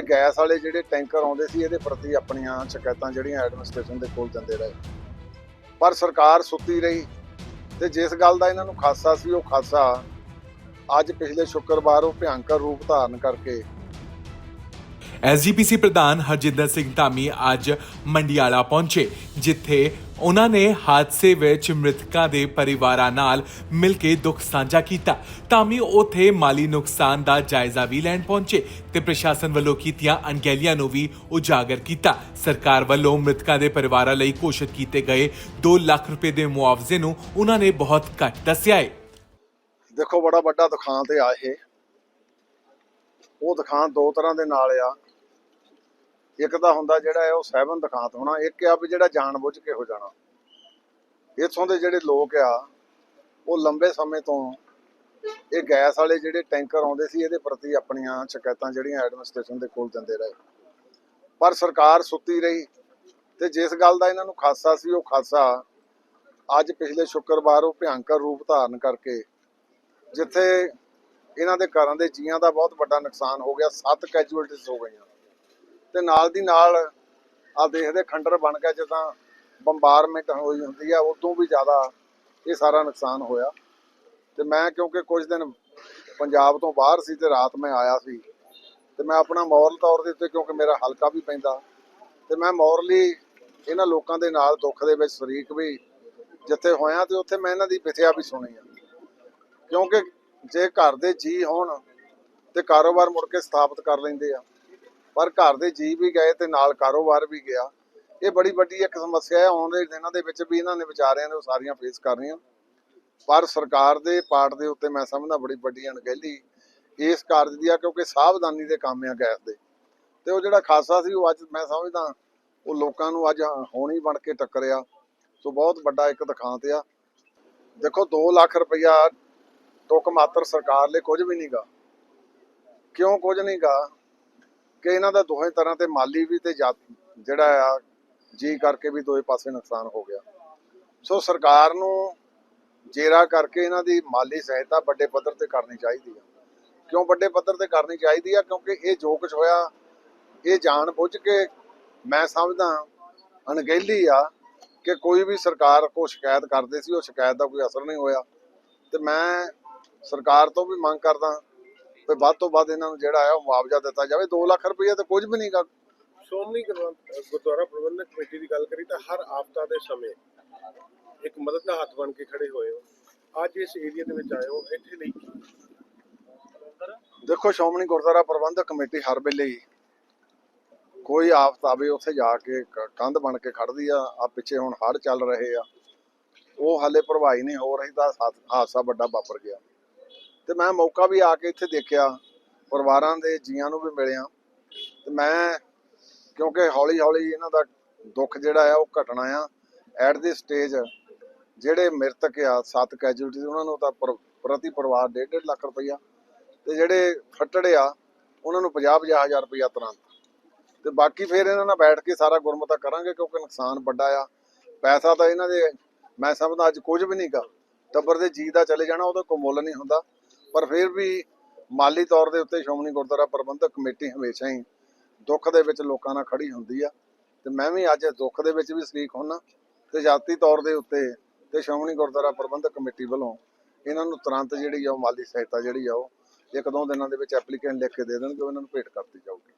ਇਹ ਗੈਸ ਵਾਲੇ ਜਿਹੜੇ ਟੈਂਕਰ ਆਉਂਦੇ ਸੀ, ਇਹਦੇ ਪ੍ਰਤੀ ਆਪਣੀਆਂ ਸ਼ਿਕਾਇਤਾਂ ਜਿਹੜੀਆਂ ਐਡਮਿਨਿਸਟ੍ਰੇਸ਼ਨ ਦੇ ਕੋਲ ਜਾਂਦੇ ਰਹੇ। ਪਰ ਸਰਕਾਰ ਸੁੱਤੀ ਰਹੀ ਤੇ ਜਿਸ ਗੱਲ ਦਾ ਇਹਨਾਂ ਨੂੰ ਖਾਸਾ ਸੀ, ਉਹ ਖਾਸਾ ਅੱਜ ਪਿਛਲੇ ਸ਼ੁੱਕਰਵਾਰ ਉਹ ਭਿਆਨਕ ਰੂਪ ਧਾਰਨ ਕਰਕੇ ਐਸਜੀਪੀਸੀ ਪ੍ਰਧਾਨ ਹਰਜਿੰਦਰ ਸਿੰਘ ਧਾਮੀ ਅੱਜ ਮੰਡਿਆਲਾ ਪਹੁੰਚੇ, ਜਿੱਥੇ ਉਹਨਾਂ ਨੇ ਹਾਦਸੇ ਵਿੱਚ ਮ੍ਰਿਤਕਾਂ ਦੇ ਪਰਿਵਾਰਾਂ ਨਾਲ ਮਿਲ ਕੇ ਦੁੱਖ ਸਾਂਝਾ ਕੀਤਾ। ਧਾਮੀ ਉਥੇ ਮਾਲੀ ਨੁਕਸਾਨ ਦਾ ਜਾਇਜ਼ਾ ਵੀ ਲੈਣ ਪਹੁੰਚੇ ਤੇ ਪ੍ਰਸ਼ਾਸਨ ਵੱਲੋਂ ਕੀਤੀਆਂ ਅਣਗਹਿਲੀਆਂ ਨੂੰ ਵੀ ਉਜਾਗਰ ਕੀਤਾ। ਸਰਕਾਰ ਵੱਲੋਂ ਮ੍ਰਿਤਕਾਂ ਦੇ ਪਰਿਵਾਰਾਂ ਲਈ ਘੋਸ਼ਿਤ ਕੀਤੇ ਗਏ 2 ਲੱਖ ਰੁਪਏ ਦੇ ਮੁਆਵਜ਼ੇ ਨੂੰ ਉਹਨਾਂ ਨੇ ਬਹੁਤ ਘੱਟ ਦੱਸਿਆ ਹੈ। ਦੇਖੋ, ਬੜਾ ਵੱਡਾ ਦੁਕਾਨ ਤੇ ਆ ਇਹ। ਉਹ ਦੁਕਾਨ ਦੋ ਤਰ੍ਹਾਂ ਦੇ ਨਾਲ ਆ। ਇੱਕ ਤਾਂ ਹੁੰਦਾ ਜਿਹੜਾ ਹੈ ਉਹ ਸਹਿਬਨ ਦੁਕਾਨ ਹੋਣਾ, ਇੱਕ ਆ ਵੀ ਜਿਹੜਾ ਜਾਣਬੁੱਝ ਕੇ ਹੋ ਜਾਣਾ। ਇੱਥੋਂ ਦੇ ਜਿਹੜੇ ਲੋਕ ਆ, ਉਹ ਲੰਬੇ ਸਮੇਂ ਤੋਂ ਇਹ ਗੈਸ ਵਾਲੇ ਜਿਹੜੇ ਟੈਂਕਰ ਆਉਂਦੇ ਸੀ, ਇਹਦੇ ਪ੍ਰਤੀ ਆਪਣੀਆਂ ਸ਼ਿਕਾਇਤਾਂ ਜਿਹੜੀਆਂ ਐਡਮਿਨਿਸਟ੍ਰੇਸ਼ਨ ਦੇ ਕੋਲ ਦਿੰਦੇ ਰਹੇ। ਪਰ ਸਰਕਾਰ ਸੁੱਤੀ ਰਹੀ ਤੇ ਜਿਸ ਗੱਲ ਦਾ ਇਹਨਾਂ ਨੂੰ ਖਾਸਾ ਸੀ, ਉਹ ਖਾਸਾ ਅੱਜ ਪਿਛਲੇ ਸ਼ੁੱਕਰਵਾਰ ਉਹ ਭਿਆਨਕ ਰੂਪ ਧਾਰਨ ਕਰਕੇ ਜਿੱਥੇ ਇਹਨਾਂ ਦੇ ਘਰਾਂ ਦੇ ਜੀਆਂ ਦਾ ਬਹੁਤ ਵੱਡਾ ਨੁਕਸਾਨ ਹੋ ਗਿਆ, ਸੱਤ ਕੈਜੂਅਲਟੀਜ਼ ਹੋ ਗਈਆਂ। ਤੇ ਨਾਲ ਦੀ ਨਾਲ ਆ ਦੇਖਦੇ ਖੰਡਰ ਬਣ ਗਿਆ, ਜਿੱਦਾਂ ਬੰਬਾਰਮੈਂਟ ਹੋਈ ਹੁੰਦੀ ਆ, ਉਦੋਂ ਵੀ ਜ਼ਿਆਦਾ ਇਹ ਸਾਰਾ ਨੁਕਸਾਨ ਹੋਇਆ। ਤੇ ਮੈਂ ਕਿਉਂਕਿ ਕੁਝ ਦਿਨ ਪੰਜਾਬ ਤੋਂ ਬਾਹਰ ਸੀ ਤੇ ਰਾਤ ਮੈਂ ਆਇਆ ਸੀ, ਤੇ ਮੈਂ ਆਪਣਾ ਮੌਰਲ ਤੌਰ ਦੇ ਉੱਤੇ ਕਿਉਂਕਿ ਮੇਰਾ ਹਲਕਾ ਵੀ ਪੈਂਦਾ, ਤੇ ਮੈਂ ਮੌਰਲੀ ਇਹਨਾਂ ਲੋਕਾਂ ਦੇ ਨਾਲ ਦੁੱਖ ਦੇ ਵਿੱਚ ਸ਼ਰੀਕ ਵੀ ਜਿੱਥੇ ਹੋਇਆ ਤੇ ਉੱਥੇ ਮੈਂ ਇਹਨਾਂ ਦੀ ਵਿਥਿਆ ਵੀ ਸੁਣੀ ਆ। ਕਿਉਂਕਿ ਜੇ ਘਰ ਦੇ ਜੀ ਹੋਣ ਤੇ ਕਾਰੋਬਾਰ ਮੁੜ ਕੇ ਸਥਾਪਿਤ ਕਰ ਲੈਂਦੇ ਆ ਪਰ ਘਰ ਦੇ ਜੀ ਵੀ ਗਏ ਤੇ ਨਾਲ ਕਾਰੋਬਾਰ ਵੀ ਗਿਆ। ਇਹ ਬੜੀ ਵੱਡੀ ਇੱਕ ਸਮੱਸਿਆ ਹੈ। ਆਉਣ ਦੇ ਦਿਨਾਂ ਦੇ ਵਿੱਚ ਵੀ ਇਹਨਾਂ ਨੇ ਵਿਚਾਰਿਆਂ ਨੇ ਉਹ ਸਾਰੀਆਂ ਫੇਸ ਕਰਨੀਆਂ ਪਰ ਸਰਕਾਰ ਦੇ ਪਾਰਟ ਦੇ ਉੱਤੇ ਮੈਂ ਸਮਝਦਾ ਬੜੀ ਵੱਡੀ ਅਣਗਹਿਲੀ ਇਸ ਕਾਰਜ ਦੀ ਆ, ਕਿਉਂਕਿ ਸਾਵਧਾਨੀ ਦੇ ਕੰਮ ਆ ਗੈਸ ਦੇ। ਤੇ ਉਹ ਜਿਹੜਾ ਖਾਸਾ ਸੀ, ਉਹ ਅੱਜ ਮੈਂ ਸਮਝਦਾ, ਉਹ ਲੋਕਾਂ ਨੂੰ ਅੱਜ ਹੋਣੀ ਬਣ ਕੇ ਟੱਕਰਿਆ। ਸੋ ਬਹੁਤ ਵੱਡਾ ਇੱਕ ਦੁਕਾਨ ਆ। ਦੇਖੋ 2 ਲੱਖ ਰੁਪਇਆ ਟੁੱਕ ਮਾਤਰ ਸਰਕਾਰ ਲਈ ਕੁਝ ਵੀ ਨਹੀਂਗਾ ਕਿਉਂ ਕੁਝ ਨਹੀਂਗਾ ਕਿ ਇਹਨਾਂ ਦਾ ਦੋਹੇ ਤਰ੍ਹਾਂ ਤੇ ਮਾਲੀ ਵੀ ਤੇ ਜਾ- ਜਿਹੜਾ ਆ, ਜੀ ਕਰਕੇ ਵੀ ਦੋਏ ਪਾਸੇ ਨੁਕਸਾਨ ਹੋ ਗਿਆ। ਸੋ ਸਰਕਾਰ ਨੂੰ ਜੇਰਾ ਕਰਕੇ ਇਹਨਾਂ ਦੀ ਮਾਲੀ ਸਹਾਇਤਾ ਵੱਡੇ ਪੱਧਰ ਤੇ ਕਰਨੀ ਚਾਹੀਦੀ ਆ। ਕਿਉਂ ਵੱਡੇ ਪੱਧਰ ਤੇ ਕਰਨੀ ਚਾਹੀਦੀ ਆ? ਕਿਉਂਕਿ ਇਹ ਜੋ ਕੁਝ ਹੋਇਆ, ਇਹ ਜਾਣ ਬੁੱਝ ਕੇ ਮੈਂ ਸਮਝਦਾ ਅਣਗਹਿਲੀ ਆ ਕਿ ਕੋਈ ਵੀ ਸਰਕਾਰ ਕੋ ਸ਼ਿਕਾਇਤ ਕਰਦੇ ਸੀ, ਉਹ ਸ਼ਿਕਾਇਤ ਦਾ ਕੋਈ ਅਸਰ ਨਹੀਂ ਹੋਇਆ। ਤੇ ਮੈਂ ਸਰਕਾਰ ਤੋਂ ਵੀ ਮੰਗ ਕਰਦਾ ਕਿ ਵੱਧ ਤੋਂ ਵੱਧ ਇਹਨਾਂ ਨੂੰ ਜਿਹੜਾ ਹੈ ਉਹ ਮੁਆਵਜ਼ਾ ਦਿੱਤਾ ਜਾਵੇ। 2 ਲੱਖ ਰੁਪਏ ਤਾਂ ਕੁਝ ਵੀ ਨਹੀਂਗਾ ਸ਼੍ਰੋਮਣੀ ਗੁਰਦੁਆਰਾ ਗੁਰਦੁਆਰਾ ਪ੍ਰਬੰਧਕ ਕਮੇਟੀ ਦੀ ਗੱਲ ਕਰੀ ਤਾਂ ਹਰ ਆਫਤਾ ਦੇ ਸਮੇਂ ਇੱਕ ਮਦਦ ਦਾ ਹੱਥ ਬਣ ਕੇ ਖੜੇ ਹੋਏ ਹੋ। ਅੱਜ ਇਸ ਏਰੀਆ ਦੇ ਵਿੱਚ ਆਏ ਹੋ ਇੱਥੇ ਲਈ? ਦੇਖੋ ਸ਼੍ਰੋਮਣੀ ਗੁਰਦੁਆਰਾ ਪ੍ਰਬੰਧਕ ਕਮੇਟੀ ਹਰ ਵੇਲੇ ਹੀ ਕੋਈ ਆਫਤ ਆਵੇ ਉੱਥੇ ਜਾ ਕੇ ਕੰਧ ਬਣ ਕੇ ਖੜਦੀ ਆ। ਆ ਪਿੱਛੇ ਹੁਣ ਹੜ੍ਹ ਚੱਲ ਰਹੇ ਆ। ਉਹ ਹਾਲੇ ਭਰਵਾਈ ਨਹੀਂ ਹੋ ਰਹੀ ਤਾਂ ਹਾਦ- ਹਾਦਸਾ ਵੱਡਾ ਵਾਪਰ ਗਿਆ। ਤੇ ਮੈਂ ਮੌਕਾ ਵੀ ਆ ਕੇ ਇੱਥੇ ਦੇਖਿਆ, ਪਰਿਵਾਰਾਂ ਦੇ ਜੀਆਂ ਨੂੰ ਵੀ ਮਿਲਿਆ। ਤੇ ਮੈਂ, ਕਿਉਂਕਿ ਹੌਲੀ ਹੌਲੀ ਇਹਨਾਂ ਦਾ ਦੁੱਖ ਜਿਹੜਾ ਆ, ਉਹ ਘਟਣਾ ਆ। ਐਟ ਦੀ ਸਟੇਜ ਜਿਹੜੇ ਮ੍ਰਿਤਕ ਆ, ਸੱਤ ਕੈਜੂਲਟੀ ਉਹਨਾਂ ਨੂੰ ਤਾਂ ਪ੍ਰਤੀ ਪਰਿਵਾਰ 1.5 ਲੱਖ ਰੁਪਈਆ। ਤੇ ਜਿਹੜੇ ਫੱਟੜੇ ਆ, ਉਹਨਾਂ ਨੂੰ 50 ਹਜ਼ਾਰ ਰੁਪਈਆ ਤੁਰੰਤ। ਤੇ ਬਾਕੀ ਫਿਰ ਇਹਨਾਂ ਨਾਲ ਬੈਠ ਕੇ ਸਾਰਾ ਗੁਰਮਤਾ ਕਰਾਂਗੇ, ਕਿਉਂਕਿ ਨੁਕਸਾਨ ਵੱਡਾ ਆ। ਪੈਸਾ ਤਾਂ ਇਹਨਾਂ ਦੇ, ਮੈਂ ਸਮਝਦਾ ਅੱਜ ਕੁਝ ਵੀ ਨਹੀਂਗਾ ਟੱਬਰ ਦੇ ਜੀ ਦਾ ਚਲੇ ਜਾਣਾ, ਉਹਦਾ ਕੋਈ ਮੁੱਲ ਨਹੀਂ ਹੁੰਦਾ। ਪਰ ਫਿਰ ਵੀ ਮਾਲੀ ਤੌਰ ਦੇ ਉੱਤੇ ਸ਼੍ਰੋਮਣੀ ਗੁਰਦੁਆਰਾ ਪ੍ਰਬੰਧਕ ਕਮੇਟੀ ਹਮੇਸ਼ਾ ਹੀ ਦੁੱਖ ਦੇ ਵਿੱਚ ਲੋਕਾਂ ਨਾਲ ਖੜੀ ਹੁੰਦੀ ਆ। ਤੇ ਮੈਂ ਵੀ ਅੱਜ ਦੁੱਖ ਦੇ ਵਿੱਚ ਵੀ ਸ਼ਰੀਕ ਹੋਣਾ ਤੇ ਜਾਤੀ ਤੌਰ ਦੇ ਉੱਤੇ ਤੇ ਸ਼੍ਰੋਮਣੀ ਗੁਰਦੁਆਰਾ ਪ੍ਰਬੰਧਕ ਕਮੇਟੀ ਵੱਲੋਂ ਇਹਨਾਂ ਨੂੰ ਤੁਰੰਤ ਜਿਹੜੀ ਆ ਉਹ ਮਾਲੀ ਸਹਾਇਤਾ ਜਿਹੜੀ ਆ ਉਹ ਇੱਕ ਦੋ ਦਿਨਾਂ ਦੇ ਵਿੱਚ ਐਪਲੀਕੇਸ਼ਨ ਲਿਖ ਕੇ ਦੇ ਦੇਣਗੇ ਉਹਨਾਂ ਨੂੰ ਭੇਟ ਕਰਤੀ ਜਾਊਗੀ।